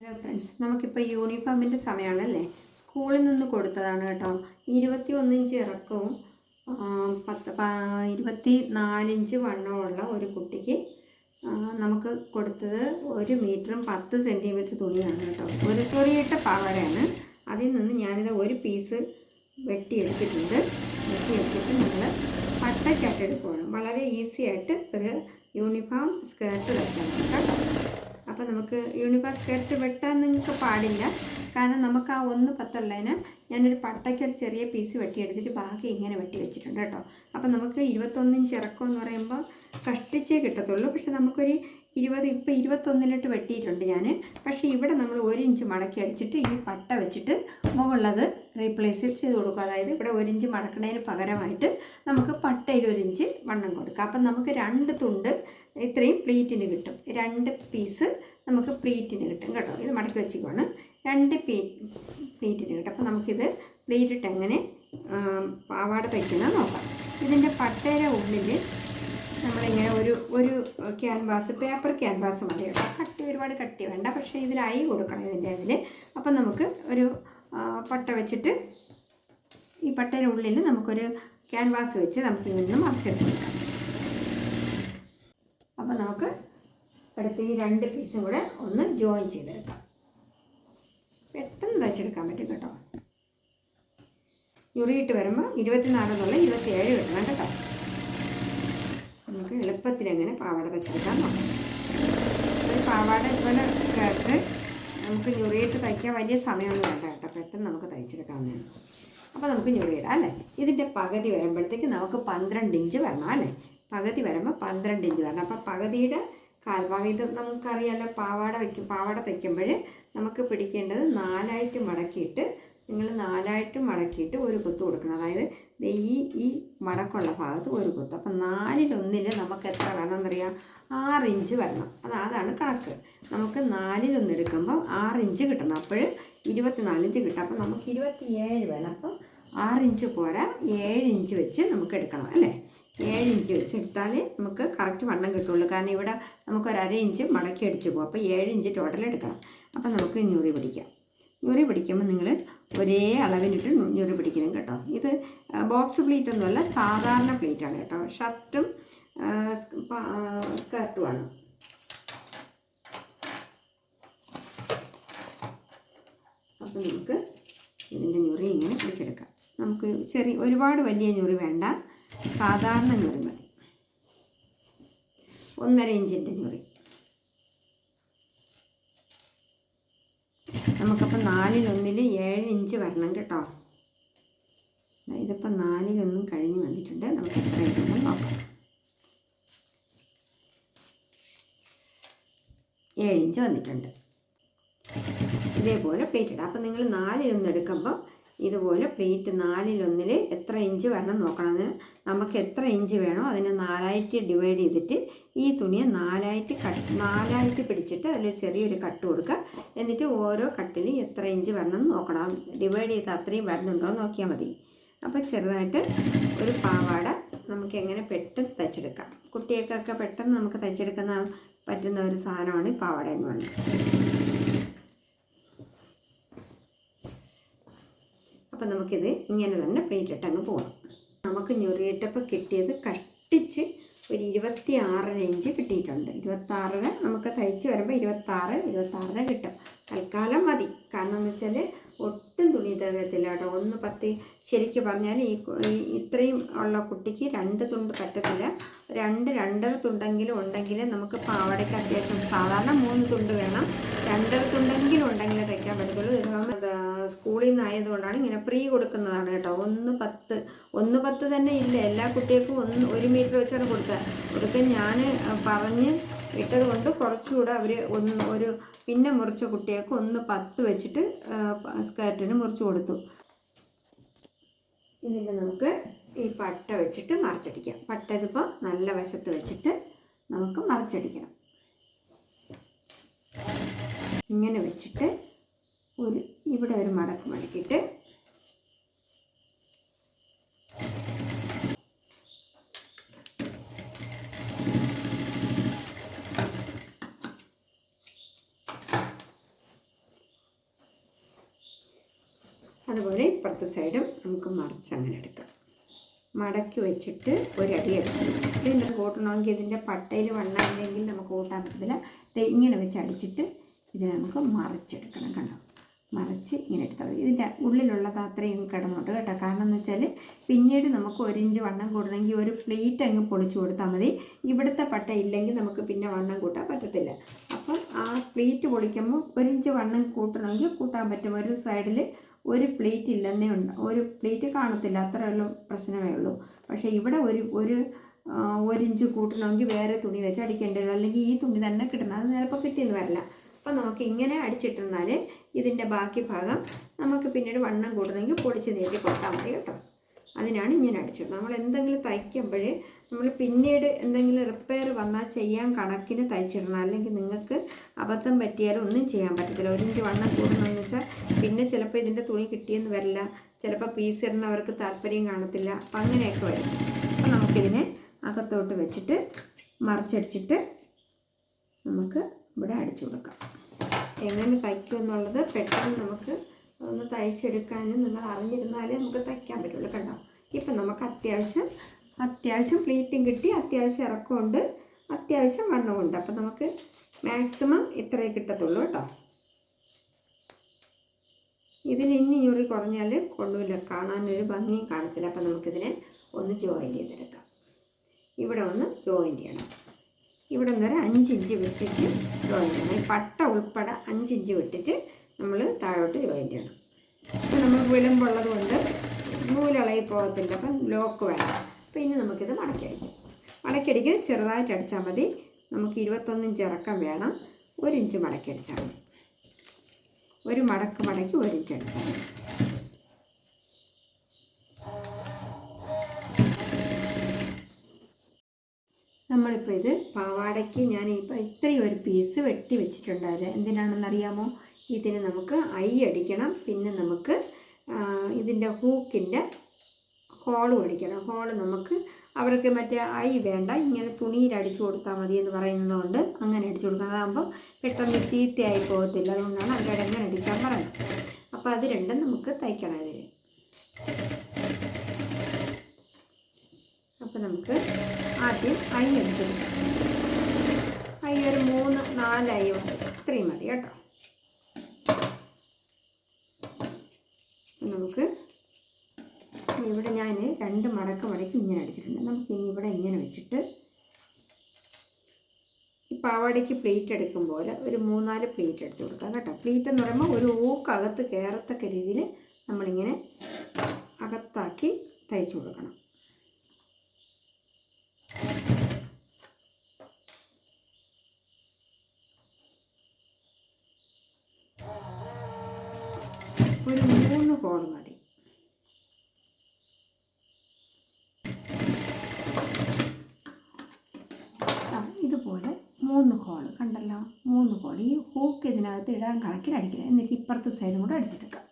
Hello friends നമുക്കിപ്പോൾ യൂണിഫോമിന്റെ സമയമാണല്ലേ സ്കൂളിൽ നിന്ന് കൊടുത്തതാണ് കേട്ടോ. ഇരുപത്തി ഒന്നിഞ്ച് ഇറക്കവും പത്ത് ഇരുപത്തി നാലിഞ്ച് വണ്ണമുള്ള ഒരു കുട്ടിക്ക് നമുക്ക് കൊടുത്തത് ഒരു മീറ്ററും പത്ത് സെന്റിമീറ്റർ തുണിയാണ് കേട്ടോ. ഒരു തുണിയിട്ട പാവടയാണ്. അതിൽ നിന്ന് ഞാനിത് ഒരു പീസ് വെട്ടിയെടുത്തിട്ടുണ്ട്. വെട്ടിയെടുത്തിട്ട് നമ്മൾ പട്ടയ്ക്കായിട്ട് എടുക്കുകയാണ് വളരെ ഈസിയായിട്ട് ഒരു യൂണിഫോം സ്കേർട്ട് വെക്കണം കേട്ടോ അപ്പോൾ നമുക്ക് യൂണിഫോം സ്കേർട്ട് വെട്ടാൻ നിങ്ങൾക്ക് പാടില്ല. കാരണം നമുക്ക് ആ ഒന്ന് പത്തുള്ളതിന് ഞാനൊരു പട്ടയ്ക്ക് ഒരു ചെറിയ പീസ് വെട്ടിയെടുത്തിട്ട് ബാക്കി ഇങ്ങനെ വെട്ടി വെച്ചിട്ടുണ്ട് കേട്ടോ. അപ്പോൾ നമുക്ക് ഇരുപത്തൊന്നിഞ്ച് ഇറക്കം എന്ന് പറയുമ്പോൾ കഷ്ടിച്ചേ കിട്ടത്തുള്ളൂ. പക്ഷെ നമുക്കൊരു ഇരുപത് ഇപ്പോൾ ഇരുപത്തൊന്നിലിട്ട് വെട്ടിയിട്ടുണ്ട് ഞാൻ പക്ഷേ ഇവിടെ നമ്മൾ ഒരു ഇഞ്ച് മടക്കി അടിച്ചിട്ട് ഈ പട്ട വെച്ചിട്ട് മുകളിലത് റീപ്ലേസ് ചെയ്ത് കൊടുക്കുക അതായത് ഇവിടെ ഒരു ഇഞ്ച് മടക്കുന്നതിന് പകരമായിട്ട് നമുക്ക് പട്ടയിൽ ഒരു ഇഞ്ച് വണ്ണം കൊടുക്കുക അപ്പം നമുക്ക് രണ്ട് തുണ്ട് ഇത്രയും പ്ലീറ്റിന് കിട്ടും. രണ്ട് പീസ് നമുക്ക് പ്ലീറ്റിന് കിട്ടും കേട്ടോ. ഇത് മടക്കി വെച്ചിക്കോണ് രണ്ട് പീ പ്ലീറ്റിന് കിട്ടും. അപ്പം നമുക്കിത് പ്ലീറ്റ് ഇട്ട് എങ്ങനെ പാവാട തയ്ക്കുന്നത് നോക്കാം. ഇതിന്റെ പട്ടയുടെ ഉള്ളിൽ നമ്മളിങ്ങനെ ഒരു ഒരു ക്യാൻവാസ് പേപ്പർ ക്യാൻവാസ് മതി കേട്ടോ. കട്ടി ഒരുപാട് കട്ടി വേണ്ട. പക്ഷേ ഇതിലായി കൊടുക്കണം ഇതിന്റെ അതിൽ അപ്പം നമുക്ക് ഒരു പട്ട വെച്ചിട്ട് ഈ പട്ടയുടെ ഉള്ളിൽ നമുക്കൊരു ക്യാൻവാസ് വെച്ച് നമുക്ക് നിന്ന് മറിച്ചെടുത്ത് കൊടുക്കാം അപ്പോൾ നമുക്ക് അടുത്ത ഈ രണ്ട് പീസും കൂടെ ഒന്ന് ജോയിൻ ചെയ്തെടുക്കാം. പെട്ടെന്ന് തയ്ച്ചെടുക്കാൻ പറ്റും കേട്ടോ. ഞുറിയിട്ട് വരുമ്പോൾ ഇരുപത്തിനാല് എന്നുള്ള ഇരുപത്തിയേഴ് വരണം കേട്ടോ. നമുക്ക് എളുപ്പത്തിൽ അങ്ങനെ പാവാട തയ്ച്ചെടുക്കാൻ നോക്കാം. പാവാട ഇതുപോലെ സ്കേർട്ട് നമുക്ക് ഞൊറിയിട്ട് തയ്ക്കാൻ വലിയ സമയമൊന്നും വേണ്ട കേട്ടോ. പെട്ടെന്ന് നമുക്ക് തയ്ച്ചെടുക്കാവുന്നതാണ്. അപ്പോൾ നമുക്ക് ഞൊറിയിടാം അല്ലേ? ഇതിന്റെ പകുതി വരുമ്പോഴത്തേക്ക് നമുക്ക് പന്ത്രണ്ട് ഇഞ്ച് വരണം അല്ലേ? പകുതി വരുമ്പോൾ പന്ത്രണ്ട് ഇഞ്ച് വരണം. അപ്പോൾ പകുതിയുടെ കാൽഭാഗം ഇത് നമുക്കറിയാമല്ലോ പാവാട വയ്ക്കും പാവാട തയ്ക്കുമ്പോൾ നമുക്ക് പിടിക്കേണ്ടത് നാലായിട്ട് മടക്കിയിട്ട് നിങ്ങൾ നാലായിട്ട് മടക്കിയിട്ട് ഒരു കുത്ത് കൊടുക്കണം. അതായത് ഈ ഈ മടക്കുള്ള ഭാഗത്ത് ഒരു കുത്ത്. അപ്പം നാലിലൊന്നിൽ നമുക്ക് എത്ര വേണമെന്നറിയാം ആറ് ഇഞ്ച് വരണം. അത് അതാണ് കണക്ക്. നമുക്ക് നാലിലൊന്ന് എടുക്കുമ്പോൾ ആറ് ഇഞ്ച് കിട്ടണം. അപ്പോൾ ഇരുപത്തിനാല് ഇഞ്ച് കിട്ടും. അപ്പം നമുക്ക് ഇരുപത്തിയേഴ് വേണം. അപ്പം ആറ് ഇഞ്ച് പോരാ. ഏഴ് ഇഞ്ച് വെച്ച് നമുക്ക് എടുക്കണം അല്ലേ? ഏഴ് ഇഞ്ച് വെച്ച് എടുത്താൽ നമുക്ക് കറക്റ്റ് വണ്ണം കിട്ടുള്ളൂ. കാരണം ഇവിടെ നമുക്കൊരു അര ഇഞ്ച് മടക്കി അടിച്ച് പോകും അപ്പോൾ ഏഴ് ഇഞ്ച് ടോട്ടൽ എടുക്കണം. അപ്പം നമുക്ക് ഞൂറി പിടിക്കാം. ഞൂറി പിടിക്കുമ്പോൾ നിങ്ങൾ ഒരേ അളവിലിട്ട് ഞുറി പിടിക്കണം കേട്ടോ. ഇത് ബോക്സ് പ്ലേറ്റ് ഒന്നുമല്ല സാധാരണ പ്ലേറ്റാണ് കേട്ടോ. ഷർട്ടും സ്കർട്ടുമാണ് അപ്പോൾ നമുക്ക് ഇതിന്റെ ഞൊറി ഇങ്ങനെ പിടിച്ചെടുക്കാം. നമുക്ക് ചെറിയ ഒരുപാട് വലിയ ഞൊറി വേണ്ട. സാധാരണ ഞൊറി മതി. ഒന്നര ഇഞ്ചിന്റെ ഞുറി. നമുക്കപ്പോൾ നാലിലൊന്നിൽ ഏഴ് ഇഞ്ച് വരണം കേട്ടോ. ഇതിപ്പോൾ നാലിലൊന്നും കഴിഞ്ഞ് വന്നിട്ടുണ്ട്. നമുക്ക് നോക്കാം. ഏഴ് ഇഞ്ച് വന്നിട്ടുണ്ട്. ഇതേപോലെ പ്ലേറ്റ് ഇടാം. അപ്പം നിങ്ങൾ നാലിലൊന്ന് എടുക്കുമ്പോൾ ഇതുപോലെ പ്ലേറ്റ് നാലിലൊന്നിൽ എത്ര ഇഞ്ച് വരണം നോക്കണം. നമുക്ക് എത്ര ഇഞ്ച് വേണോ അതിനെ നാലായിട്ട് ഡിവൈഡ് ചെയ്തിട്ട് ഈ തുണിയെ നാലായിട്ട് കട്ട് നാലായിട്ട് പിടിച്ചിട്ട് അതിലൊരു ചെറിയൊരു കട്ട് കൊടുക്കുക. എന്നിട്ട് ഓരോ കട്ടിൽ എത്ര ഇഞ്ച് വരണം നോക്കണം. ഡിവൈഡ് ചെയ്ത് അത്രയും വരുന്നുണ്ടോ നോക്കിയാൽ മതി. അപ്പോൾ ചെറുതായിട്ട് ഒരു പാവാട നമുക്ക് എങ്ങനെ പെട്ടെന്ന് തയ്ച്ചെടുക്കാം. കുട്ടികൾക്കൊക്കെ പെട്ടെന്ന് നമുക്ക് തയ്ച്ചെടുക്കുന്ന പറ്റുന്ന ഒരു സാധനമാണ് ഈ പാവാട എന്ന് പറയുന്നത്. അപ്പം നമുക്കിത് ഇങ്ങനെ തന്നെ പ്ലേറ്റ് അങ്ങ് പോകാം നമുക്ക് ഞൊറിയിട്ടപ്പോൾ കിട്ടിയത് കഷ്ടിച്ച് ഒരു ഇരുപത്തി ആറര ഇഞ്ച് കിട്ടിയിട്ടുണ്ട്. ഇരുപത്താറര നമുക്ക് തയ്ച്ച് വരുമ്പോൾ ഇരുപത്താറ് ഇരുപത്താറര കിട്ടും. തൽക്കാലം മതി. കാരണം എന്ന് വെച്ചാൽ ഒട്ടും തുണി തകത്തില്ല കേട്ടോ. ഒന്ന് പത്ത് ശരിക്കും പറഞ്ഞാൽ ഈ ഇത്രയും ഉള്ള കുട്ടിക്ക് രണ്ട് തുണ്ട് പറ്റത്തില്ല. രണ്ട് രണ്ടര തുണ്ടെങ്കിലും ഉണ്ടെങ്കിൽ നമുക്ക് പാവാടയ്ക്ക് അത്യാവശ്യം സാധാരണ മൂന്ന് തുണ്ട് വേണം. രണ്ടര തുണ്ടെങ്കിലും ഉണ്ടെങ്കിൽ തയ്ക്കാൻ പറ്റത്തുള്ളൂ. സ്കൂളിൽ നിന്നായതുകൊണ്ടാണ് ഇങ്ങനെ പ്രീ കൊടുക്കുന്നതാണ് കേട്ടോ. ഒന്ന് പത്ത്. ഒന്ന് പത്ത് തന്നെ ഇല്ല. എല്ലാ കുട്ടികൾക്കും ഒന്ന് ഒരു മീറ്റർ വെച്ചാണ് കൊടുക്കുക. കൊടുക്കാൻ ഞാൻ പറഞ്ഞ് ഇട്ടത് കൊണ്ട് കുറച്ചുകൂടെ അവർ ഒന്ന് ഒരു പിന്നെ മുറിച്ച കുട്ടികൾക്ക് ഒന്ന് പത്ത് വെച്ചിട്ട് സ്കേർട്ടിന് മുറിച്ച് കൊടുത്തു. ഇതിന്റെ നമുക്ക് ഈ പട്ട വെച്ചിട്ട് മറിച്ചടിക്കാം. പട്ട ഇതിപ്പോൾ നല്ല വശത്ത് വെച്ചിട്ട് നമുക്ക് മറിച്ചടിക്കണം. ഇങ്ങനെ വെച്ചിട്ട് ഒരു ഇവിടെ ഒരു മടക്ക് മടക്കിയിട്ട് അതുപോലെ ഇപ്പുറത്തെ സൈഡും നമുക്ക് മറിച്ച് അങ്ങനെ എടുക്കാം. മടക്കി വെച്ചിട്ട് ഒരടി എടുക്കണം ഇതിന്റെ കൂട്ടണമെങ്കിൽ ഇതിന്റെ പട്ടയിൽ വണ്ണമില്ലെങ്കിൽ നമുക്ക് കൂട്ടാൻ പറ്റത്തില്ല. ഇങ്ങനെ വെച്ച് അടിച്ചിട്ട് ഇതിനെ നമുക്ക് മറിച്ചെടുക്കണം കണ്ടോ? മറിച്ച് ഇങ്ങനെ എടുത്താൽ മതി. ഇതിന്റെ ഉള്ളിലുള്ളത് അത്രയും കിടന്നോട്ട് കേട്ടോ. കാരണം എന്ന് വെച്ചാൽ പിന്നീട് നമുക്ക് ഒരു ഇഞ്ച് വണ്ണം കൂടണമെങ്കിൽ ഒരു പ്ലേറ്റ് അങ്ങ് പൊളിച്ചു കൊടുത്താൽ മതി. ഇവിടുത്തെ പട്ട ഇല്ലെങ്കിൽ നമുക്ക് പിന്നെ വണ്ണം കൂട്ടാൻ പറ്റത്തില്ല. അപ്പം ആ പ്ലേറ്റ് പൊളിക്കുമ്പോൾ ഒരു ഇഞ്ച് വണ്ണം കൂട്ടണമെങ്കിൽ കൂട്ടാൻ പറ്റും. ഒരു സൈഡിൽ ഒരു പ്ലേറ്റ് ഇല്ലെന്നേ ഉണ്ട്. ഒരു പ്ലേറ്റ് കാണത്തില്ല. അത്രയുള്ള പ്രശ്നമേ ഉള്ളൂ. പക്ഷേ ഇവിടെ ഒരു ഒരു ഒരു ഇഞ്ച് കൂട്ടണമെങ്കിൽ വേറെ തുണി വെച്ച് അടിക്കേണ്ടി വരും. അല്ലെങ്കിൽ ഈ തുണി തന്നെ കിട്ടണം അത് ചിലപ്പോൾ കിട്ടിയെന്ന് വരില്ല. അപ്പം നമുക്ക് ഇങ്ങനെ അടിച്ചിട്ടിരുന്നാൽ ഇതിന്റെ ബാക്കി ഭാഗം നമുക്ക് പിന്നീട് വണ്ണം കൂടുന്നെങ്കിൽ പൊടിച്ച് നീട്ടി കൊട്ടാൽ മതി കേട്ടോ. അതിനാണ് ഇങ്ങനെ അടിച്ചത്. നമ്മൾ എന്തെങ്കിലും തയ്ക്കുമ്പോൾ നമ്മൾ പിന്നീട് എന്തെങ്കിലും റിപ്പയർ വന്നാൽ ചെയ്യാൻ കണക്കിന് തയ്ച്ചിടണം. അല്ലെങ്കിൽ നിങ്ങൾക്ക് അബദ്ധം പറ്റിയാലും ഒന്നും ചെയ്യാൻ പറ്റത്തില്ല. ഒരു ഇഞ്ച് വണ്ണം കൂടുന്നതെന്ന് വെച്ചാൽ പിന്നെ ചിലപ്പോൾ ഇതിന്റെ തുണി കിട്ടിയെന്ന് വരില്ല. ചിലപ്പോൾ പീസ് ഇടുന്നവർക്ക് താല്പര്യം കാണത്തില്ല. അപ്പം അങ്ങനെയൊക്കെ വരും. അപ്പം നമുക്കിതിനെ അകത്തോട്ട് വെച്ചിട്ട് മറിച്ചടിച്ചിട്ട് നമുക്ക് ഇവിടെ അടിച്ചു കൊടുക്കാം. എങ്ങനെ തയ്ക്കും എന്നുള്ളത് പെട്ടെന്ന് നമുക്ക് ഒന്ന് തയ്ച്ചെടുക്കാനും നിങ്ങൾ അറിഞ്ഞിരുന്നാലേ നമുക്ക് തയ്ക്കാൻ പറ്റുള്ളൂ കണ്ടോ ഇപ്പം നമുക്ക് അത്യാവശ്യം അത്യാവശ്യം പ്ലീറ്റും കിട്ടി അത്യാവശ്യം ഇറക്കമുണ്ട് അത്യാവശ്യം വണ്ണമുണ്ട് അപ്പം നമുക്ക് മാക്സിമം ഇത്രയേ കിട്ടത്തുള്ളൂ കേട്ടോ. ഇതിന് ഇനി ഞൊറി കുറഞ്ഞാൽ കൊള്ളൂല. കാണാനൊരു ഭംഗിയും കാണത്തില്ല. അപ്പം നമുക്കിതിനെ ഒന്ന് ജോയിൻ ചെയ്തെടുക്കാം. ഇവിടെ ഒന്ന് ജോയിൻ ചെയ്യണം. ഇവിടെ വരെ അഞ്ചിഞ്ച് വിട്ടിട്ട് ജോയിൻ ചെയ്യണം. ഈ പട്ട ഉൾപ്പെടെ അഞ്ചിഞ്ച് വിട്ടിട്ട് നമ്മൾ താഴോട്ട് ജോയിൻ ചെയ്യണം. അപ്പം നമ്മൾ വിളമ്പുള്ളത് കൊണ്ട് നൂലിളകി പോകത്തില്ല. അപ്പം ലോക്ക് വേണം. അപ്പം ഇനി നമുക്കിത് മടക്കിയടിക്കാം മടക്കിയടിക്കാൻ ചെറുതായിട്ട് അടിച്ചാൽ മതി. നമുക്ക് ഇരുപത്തൊന്നിഞ്ച് ഇറക്കം വേണം. ഒരു ഇഞ്ച് മടക്കി അടിച്ചാൽ മതി. ഒരു മടക്ക് മടക്കി ഒരു ഇഞ്ച് അടിച്ചാൽ മതി. നമ്മളിപ്പോൾ ഇത് പാവാടയ്ക്ക് ഞാൻ ഇപ്പോൾ ഇത്രയും ഒരു പീസ് വെട്ടി വെച്ചിട്ടുണ്ടായിരുന്നു. എന്തിനാണെന്നറിയാമോ? ഇതിന് നമുക്ക് ഐ അടിക്കണം. പിന്നെ നമുക്ക് ഇതിന്റെ ഹൂക്കിന്റെ ഹോളും അടിക്കണം. ഹോൾ നമുക്ക് അവർക്ക് മറ്റേ ഐ വേണ്ട. ഇങ്ങനെ തുണിയിൽ അടിച്ചു കൊടുത്താൽ മതി എന്ന് പറയുന്നതുകൊണ്ട് അങ്ങനെ അടിച്ചു കൊടുക്കാം അതാകുമ്പോൾ പെട്ടെന്ന് ചീത്തയായി പോകത്തില്ല. അതുകൊണ്ടാണ് അതിന്റെ അങ്ങനെ അടിക്കാൻ പറയുന്നത്. അപ്പോൾ അത് രണ്ടും നമുക്ക് തയ്ക്കണം ഇതിൽ അപ്പോൾ നമുക്ക് ആദ്യം ഐ എടുത്തെടുക്കാം ഐ ഒരു മൂന്ന് നാല് ഐ ഉണ്ട് ഇത്രയും മതി കേട്ടോ. നമുക്ക് ഇവിടെ ഞാൻ രണ്ട് മടക്ക് മടക്കി ഇങ്ങനെ അടിച്ചിട്ടുണ്ട്. നമുക്ക് ഇനി ഇവിടെ ഇങ്ങനെ വെച്ചിട്ട് ഈ പാവാടയ്ക്ക് പ്ലേറ്റ് എടുക്കും പോലെ ഒരു മൂന്നാൽ പ്ലേറ്റ് എടുത്ത് കൊടുക്കാം കേട്ടോ. പ്ലേറ്റ് എന്ന് പറയുമ്പോൾ ഒരു ഊക്കകത്ത് കയറത്തക്ക രീതിയിൽ നമ്മളിങ്ങനെ അകത്താക്കി തയ്ച്ചു കൊടുക്കണം. ഒരു മൂന്ന് ഹോൾ മതി. ഇതുപോലെ മൂന്ന് ഹോൾ കണ്ടല്ലോ? മൂന്ന് ഹോൾ ഈ ഹൂക്ക് ഇതിനകത്ത് ഇടാൻ കണക്കിലടിക്കില്ല എന്നിട്ട് ഇപ്പുറത്തെ സൈഡും കൂടെ അടിച്ചെടുക്കാം.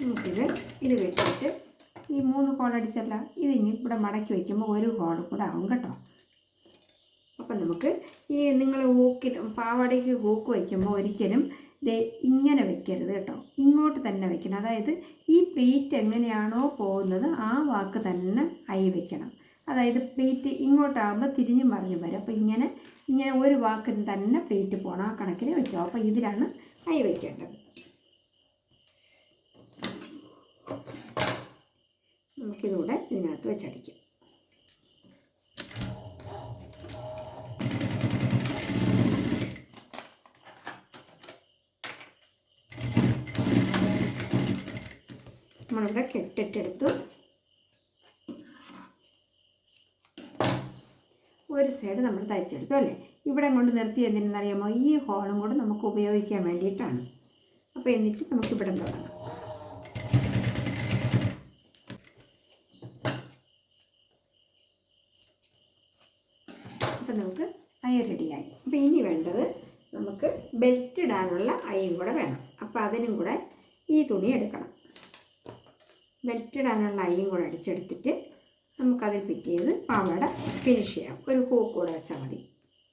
നമുക്കിത് ഇത് വെച്ചിട്ട് ഈ മൂന്ന് ഹോൾ അടിച്ചല്ല ഇത് ഇനി ഇവിടെ മടക്കി വയ്ക്കുമ്പോൾ ഒരു ഹോൾ കൂടെ ആവും കേട്ടോ. അപ്പം നമുക്ക് ഈ നിങ്ങൾ ഹൂക്കിൽ പാവാടയ്ക്ക് ഹൂക്ക് വയ്ക്കുമ്പോൾ ഒരിക്കലും ദേ ഇങ്ങനെ വെക്കരുത് കേട്ടോ. ഇങ്ങോട്ട് തന്നെ വെക്കണം. അതായത് ഈ പ്ലേറ്റ് എങ്ങനെയാണോ പോകുന്നത് ആ വാക്ക് തന്നെ ഐ വെക്കണം. അതായത് പ്ലേറ്റ് ഇങ്ങോട്ടാകുമ്പോൾ തിരിഞ്ഞും മറിഞ്ഞും വരും. അപ്പോൾ ഇങ്ങനെ ഇങ്ങനെ ഒരു വാക്കിന് തന്നെ പ്ലേറ്റ് പോകണം ആ കണക്കിന് വയ്ക്കുക അപ്പോൾ ഇതിലാണ് ഐ വയ്ക്കേണ്ടത് നമുക്കിതുകൂടെ ഇതിനകത്ത് വെച്ചടിക്കാം. നമ്മളിവിടെ കെട്ടിട്ടെടുത്തു. ഒരു സൈഡ് നമ്മൾ തയ്ച്ചെടുത്തു അല്ലേ? ഇവിടെ കൊണ്ട് നിർത്തി എന്തിനെന്നറിയാമോ ഈ ഹോളും കൂടെ നമുക്ക് ഉപയോഗിക്കാൻ വേണ്ടിയിട്ടാണ്. അപ്പോൾ എന്നിട്ട് നമുക്ക് ഇവിടെ തുടങ്ങാം അപ്പം നമുക്ക് അയർ റെഡിയായി അപ്പോൾ ഇനി വേണ്ടത് നമുക്ക് ബെൽറ്റ് ഇടാനുള്ള അയും കൂടെ വേണം. അപ്പോൾ അതിനും കൂടെ ഈ തുണി എടുക്കണം. ബെൽറ്റ് ഇടാനുള്ള അയ്യും കൂടെ അടിച്ചെടുത്തിട്ട് നമുക്കതിൽ ഫിറ്റ് ചെയ്ത് പാവാട ഫിനിഷ് ചെയ്യാം. ഒരു ഹൂക്ക് കൂടെ വെച്ചാൽ മതി.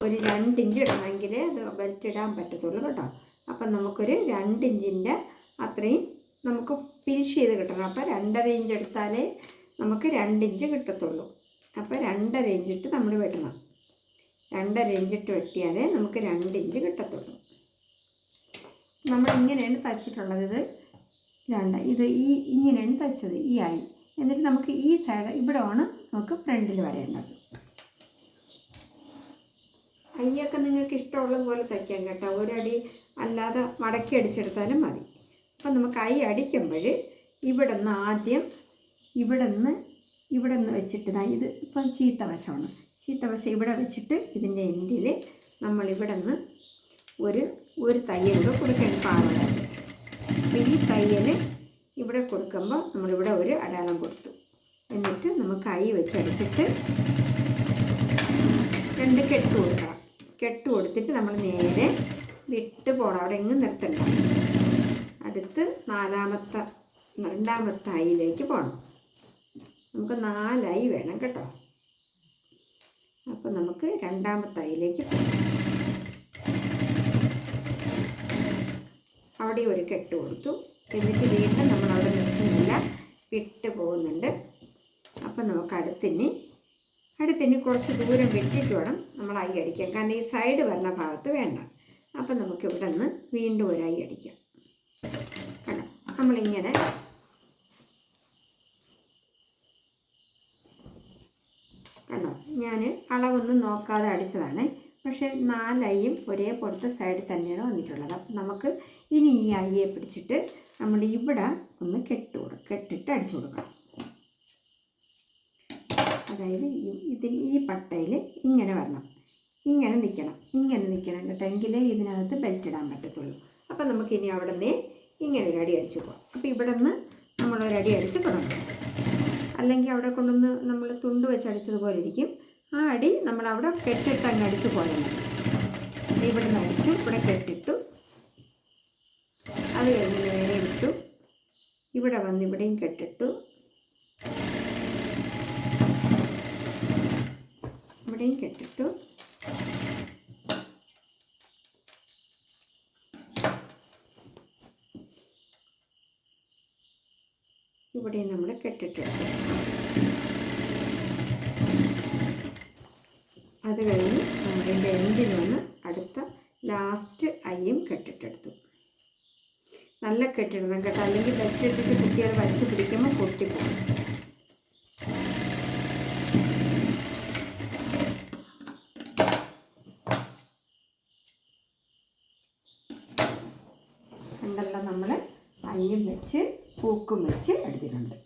ഒരു രണ്ട് ഇഞ്ച് ഇടണമെങ്കിൽ അത് ബെൽറ്റ് ഇടാൻ പറ്റത്തുള്ളൂ കേട്ടോ. അപ്പം നമുക്കൊരു രണ്ട് ഇഞ്ചിന്റെ അത്രയും നമുക്ക് ഫിനിഷ് ചെയ്ത് കിട്ടണം. അപ്പോൾ രണ്ടര ഇഞ്ച് എടുത്താലേ നമുക്ക് രണ്ട് ഇഞ്ച് കിട്ടത്തുള്ളൂ. അപ്പോൾ രണ്ടര ഇഞ്ചിട്ട് നമ്മൾ വെട്ടണം. രണ്ടര ഇഞ്ചിട്ട് വെട്ടിയാലേ നമുക്ക് രണ്ട് ഇഞ്ച് കിട്ടത്തുള്ളൂ. നമ്മൾ ഇങ്ങനെയാണ് തയ്ച്ചിട്ടുള്ളത് ഇത്. ഇതാണ്ട ഇത് ഈ ഇങ്ങനെയാണ് തയ്ച്ചത് ഈ ആയി. എന്നിട്ട് നമുക്ക് ഈ സൈഡ് ഇവിടെ ആണ് നമുക്ക് ഫ്രണ്ടിൽ വരേണ്ടത്. അയ്യൊക്കെ നിങ്ങൾക്ക് ഇഷ്ടമുള്ള പോലെ തയ്ക്കാം കേട്ടോ. ഒരടി അല്ലാതെ മടക്കി അടിച്ചെടുത്താലും മതി. അപ്പം നമുക്ക് അയി അടിക്കുമ്പോൾ ഇവിടെ നിന്ന് ആദ്യം ഇവിടെ നിന്ന് ഇവിടെ നിന്ന് വെച്ചിട്ട് ഇത് ഇപ്പം ചീത്ത വശമാണ്. ചീത്ത വശം ഇവിടെ വെച്ചിട്ട് ഇതിന്റെ എൻഡിൽ നമ്മളിവിടെ നിന്ന് ഒരു ഒരു തയ്യൽ കൊടുക്കേണ്ട കൊടുക്കണം പാവലായിട്ട് അപ്പോൾ ഈ തയ്യൽ ഇവിടെ കൊടുക്കുമ്പോൾ നമ്മളിവിടെ ഒരു അടയാളം കൊടുത്തു. എന്നിട്ട് നമുക്ക് കൈ വെച്ചടിച്ചിട്ട് രണ്ട് കെട്ട് കൊടുക്കണം. കെട്ട് കൊടുത്തിട്ട് നമ്മൾ നേരെ വിട്ട് പോകണം അവിടെ എങ്ങും നിർത്തണ്ട. അടുത്ത് നാലാമത്തെ രണ്ടാമത്തെ അയിലേക്ക് പോകണം നമുക്ക് നാലായി വേണം കേട്ടോ. അപ്പോൾ നമുക്ക് രണ്ടാമത്തെ അയിലേക്ക് പോകാം. അവിടെ ഒരു കെട്ട് കൊടുത്തു. എന്നിട്ട് വീണ്ടും നമ്മൾ അവിടെ നിൽക്കുന്നില്ല. വിട്ട് പോകുന്നുണ്ട്. അപ്പം നമുക്ക് അടുത്തിന് അടുത്തിന് കുറച്ച് ദൂരം വിട്ടിട്ട് വേണം നമ്മൾ ഐ അടിക്കാം കാരണം ഈ സൈഡ് വരുന്ന ഭാഗത്ത് വേണ്ട. അപ്പം നമുക്ക് ഇവിടെ നിന്ന് വീണ്ടും ഒരു ഐ അടിക്കാം. കണ്ടോ? നമ്മളിങ്ങനെ കണ്ടോ? ഞാൻ അളവൊന്നും നോക്കാതെ അടിച്ചതാണ്. പക്ഷേ നാലയും ഒരേ പോലത്തെ സൈഡിൽ തന്നെയാണ് വന്നിട്ടുള്ളത്. അപ്പം നമുക്ക് ഇനി ഈ അയ്യെ പിടിച്ചിട്ട് നമ്മൾ ഇവിടെ ഒന്ന് കെട്ട് കൊടുക്കുക കെട്ടിട്ട് അടിച്ചു കൊടുക്കണം. അതായത് ഇതിൽ ഈ പട്ടയിൽ ഇങ്ങനെ വരണം. ഇങ്ങനെ നിൽക്കണം. ഇങ്ങനെ നിൽക്കണം കേട്ടോ. എങ്കിലേ ഇതിനകത്ത് ബെൽറ്റ് ഇടാൻ പറ്റത്തുള്ളൂ. അപ്പം നമുക്കിനി അവിടെ നിന്ന് ഇങ്ങനെ ഒരു അടി അടിച്ചു പോകാം അപ്പോൾ ഇവിടെ നിന്ന് നമ്മളൊരടി അടിച്ച് തുടങ്ങും. അല്ലെങ്കിൽ അവിടെ കൊണ്ടുവന്ന് നമ്മൾ തുണ്ട് വെച്ച് അടിച്ചതുപോലെ ഇരിക്കും. ആ അടി നമ്മൾ അവിടെ കെട്ടിട്ട് അങ്ങ് അടിച്ച് പോയാൽ ഇവിടെ നിന്ന് അടിച്ചു ഇവിടെ കെട്ടിട്ടു അത് കഴിഞ്ഞ് നേരെ ഇട്ടു ഇവിടെ വന്ന് ഇവിടെയും കെട്ടിട്ടു. ഇവിടെയും കെട്ടിട്ടു. ഇവിടെയും നമ്മൾ കെട്ടിട്ടെടുത്തു അത് കഴിഞ്ഞ് നമ്മുടെ എൻഡിൽ വന്ന് അടുത്ത ലാസ്റ്റ് അയ്യും കെട്ടിട്ടെടുത്തു. നല്ല കെട്ടിടണം കേട്ടോ. അല്ലെങ്കിൽ ബെൽറ്റ് കുട്ടികൾ വലിച്ചു പിടിക്കുമ്പോൾ പൊട്ടിപ്പോകും കണ്ടല്ലോ നമ്മൾ അയ്യം വെച്ച് പൂക്കും വെച്ച് എടുത്തിട്ടുണ്ട്.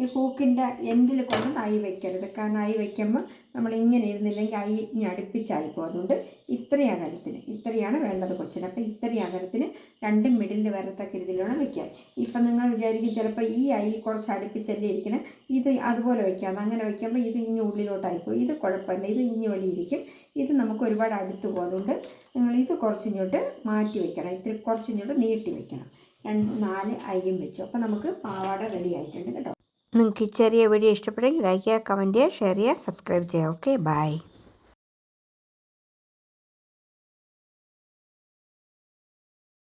ഈ പൂക്കിന്റെ എൻഡിൽ കൊണ്ട് നായി വയ്ക്കരുത് കാരണം നായി വെക്കുമ്പോൾ നമ്മൾ ഇങ്ങനെ ഇരുന്നില്ലെങ്കിൽ ഐ ഇനി അടുപ്പിച്ചായിപ്പോൾ അതുകൊണ്ട് ഇത്രയും അകലത്തിന്. ഇത്രയാണ് വേണ്ടത് കൊച്ചിന്. അപ്പോൾ ഇത്രയും അകലത്തിന് രണ്ടും മിഡിലിൽ വരത്തക്ക രീതിയിലാണ് വേണം വെക്കാൻ ഇപ്പം നിങ്ങൾ വിചാരിക്കും ചിലപ്പോൾ ഈ ഐ കുറച്ച് അടുപ്പിച്ചല്ലേ ഇരിക്കണം. ഇത് അതുപോലെ വെക്കാം അങ്ങനെ വയ്ക്കുമ്പോൾ ഇത് ഇനി ഉള്ളിലോട്ടായിപ്പോയി. ഇത് കുഴപ്പമില്ല. ഇത് ഇനി വഴിയിരിക്കും. ഇത് നമുക്ക് ഒരുപാട് അടുത്ത് പോകും. അതുകൊണ്ട് നിങ്ങൾ ഇത് കുറച്ചിങ്ങോട്ട് മാറ്റി വയ്ക്കണം ഇത്തിരി കുറച്ചിങ്ങോട്ട് നീട്ടി വയ്ക്കണം രണ്ട് നാല് ഐയും വെച്ചു. അപ്പോൾ നമുക്ക് പാവാട റെഡി ആയിട്ടുണ്ട് കേട്ടോ. നിങ്ങൾക്ക് ചെറിയ വീഡിയോ ഇഷ്ടപ്പെട്ടെങ്കിൽ ലൈക്ക് ചെയ്യുക കമന്റ് ചെയ്യുക ഷെയർ ചെയ്യുക സബ്സ്ക്രൈബ് ചെയ്യുക. Okay bye